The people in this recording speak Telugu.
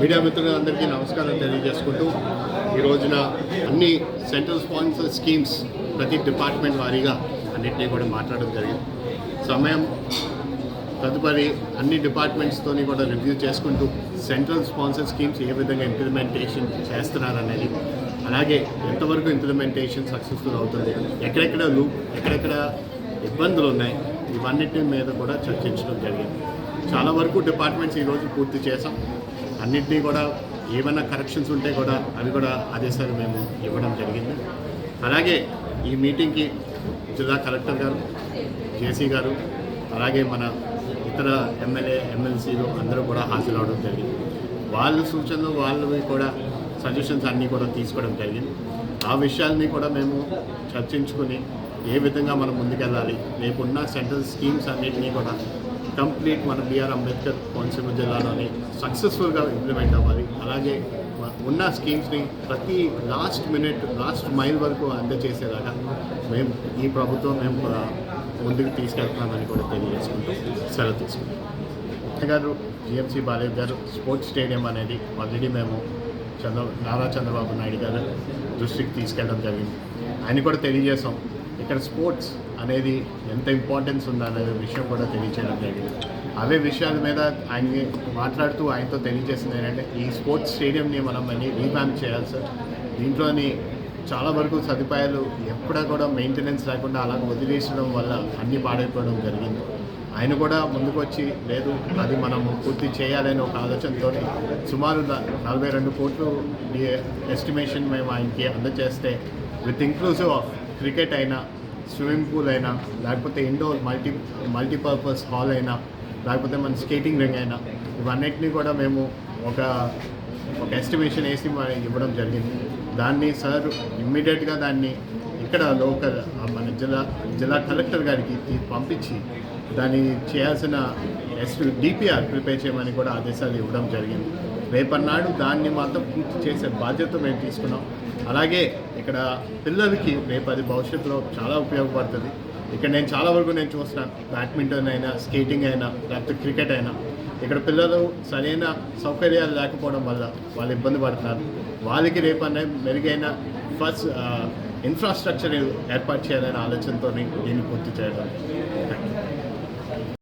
మీడియా మిత్రులందరికీ నమస్కారం తెలియజేసుకుంటూ ఈ రోజున అన్ని సెంట్రల్ స్పాన్సర్ స్కీమ్స్ ప్రతి డిపార్ట్మెంట్ వారీగా అన్నింటినీ కూడా మాట్లాడడం జరిగింది. సమయం తదుపరి అన్ని డిపార్ట్మెంట్స్తోని కూడా రివ్యూ చేసుకుంటూ సెంట్రల్ స్పాన్సర్ స్కీమ్స్ ఏ విధంగా ఇంప్లిమెంటేషన్ చేస్తున్నారనేది అలాగే ఎంతవరకు ఇంప్లిమెంటేషన్ సక్సెస్ఫుల్ అవుతుంది ఎక్కడెక్కడ లూప్ ఎక్కడెక్కడ ఇబ్బందులు ఉన్నాయి ఇవన్నిటి మీద కూడా చర్చించడం జరిగింది. చాలా వరకు డిపార్ట్మెంట్స్ ఈరోజు పూర్తి చేసాం అన్నింటినీ కూడా ఏమైనా కరెక్షన్స్ ఉంటే కూడా అవి కూడా ఆదేశాలు మేము ఇవ్వడం జరిగింది. అలాగే ఈ మీటింగ్కి జిల్లా కలెక్టర్ గారు జేసీ గారు అలాగే మన ఇతర ఎమ్మెల్యే ఎమ్మెల్సీలు అందరూ కూడా హాజరవడం జరిగింది. వాళ్ళ సూచనలు వాళ్ళవి కూడా సజెషన్స్ అన్నీ కూడా తీసుకోవడం జరిగింది. ఆ విషయాల్ని కూడా మేము చర్చించుకుని ఏ విధంగా మనం ముందుకెళ్ళాలి రేపున్న సెంట్రల్ స్కీమ్స్ అన్నింటినీ కూడా కంప్లీట్ మన బిఆర్ అంబేద్కర్ కోనసీమ జిల్లాలోని సక్సెస్ఫుల్గా ఇంప్లిమెంట్ అవ్వాలి. అలాగే ఉన్న స్కీమ్స్ని ప్రతి లాస్ట్ మినిట్ లాస్ట్ మైల్ వరకు అందజేసేలాగా మేము ఈ ప్రభుత్వం మేము కూడా ముందుకు తీసుకెళ్తున్నామని కూడా తెలియజేసుకుంటూ సెలవు తీసుకుంటాం గారు జిఎంసీ బాలయ్య గారు స్పోర్ట్స్ స్టేడియం అనేది ఆల్రెడీ మేము చంద్ర నారా చంద్రబాబు నాయుడు గారు దృష్టికి తీసుకెళ్ళడం జరిగింది. ఆయన కూడా తెలియజేసాం. ఇక్కడ స్పోర్ట్స్ అనేది ఎంత ఇంపార్టెన్స్ ఉందనే విషయం కూడా తెలియచేయడం జరిగింది. అవే విషయాల మీద ఆయన్ని మాట్లాడుతూ ఆయనతో తెలియజేసింది ఏంటంటే ఈ స్పోర్ట్స్ స్టేడియంని మనం అన్ని రీవ్యాంప్ చేయాలి సార్. దీంట్లోని చాలా వరకు సదుపాయాలు ఎప్పుడా కూడా మెయింటెనెన్స్ లేకుండా అలా వదిలేసడం వల్ల అన్నీ పాడైపోవడం జరిగింది. ఆయన కూడా ముందుకు వచ్చి లేదు అది మనం పూర్తి చేయాలనే ఒక ఆలోచనతో సుమారు నలభై రెండు కోట్లు ఎస్టిమేషన్ మేము ఆయనకి అందజేస్తే విత్ ఇంక్లూజివ్ ఆఫ్ క్రికెట్ అయినా స్విమ్మింగ్ పూల్ అయినా లేకపోతే ఇండోర్ మల్టీ మల్టీపర్పస్ హాల్ అయినా లేకపోతే మన స్కేటింగ్ రింగ్ అయినా ఇవన్నిటిని కూడా మేము ఒక ఒక ఎస్టిమేషన్ వేసి ఇవ్వడం జరిగింది. దాన్ని సార్ ఇమ్మీడియట్గా దాన్ని ఇక్కడ లోకల్ మన జిల్లా జిల్లా కలెక్టర్ గారికి పంపించి దాన్ని చేయాల్సిన ఎస్ డిపిఆర్ ప్రిపేర్ చేయమని కూడా ఆదేశాలు ఇవ్వడం జరిగింది. రేపన్నాడు దాన్ని మాత్రం పూర్తి చేసే బాధ్యత మేము తీసుకున్నాం. అలాగే ఇక్కడ పిల్లలకి రేపు అది భవిష్యత్తులో చాలా ఉపయోగపడుతుంది. ఇక్కడ నేను చాలా వరకు నేను చూస్తున్నాను బ్యాడ్మింటన్ అయినా స్కేటింగ్ అయినా లేకపోతే క్రికెట్ అయినా ఇక్కడ పిల్లలు సరైన సౌకర్యాలు లేకపోవడం వల్ల వాళ్ళు ఇబ్బంది పడుతున్నారు. వాళ్ళకి రేపు అనే మెరుగైన ఫస్ట్ ఇన్ఫ్రాస్ట్రక్చర్ ఏర్పాటు చేయాలనే ఆలోచనతో దీన్ని పూర్తి చేయడం. Thank you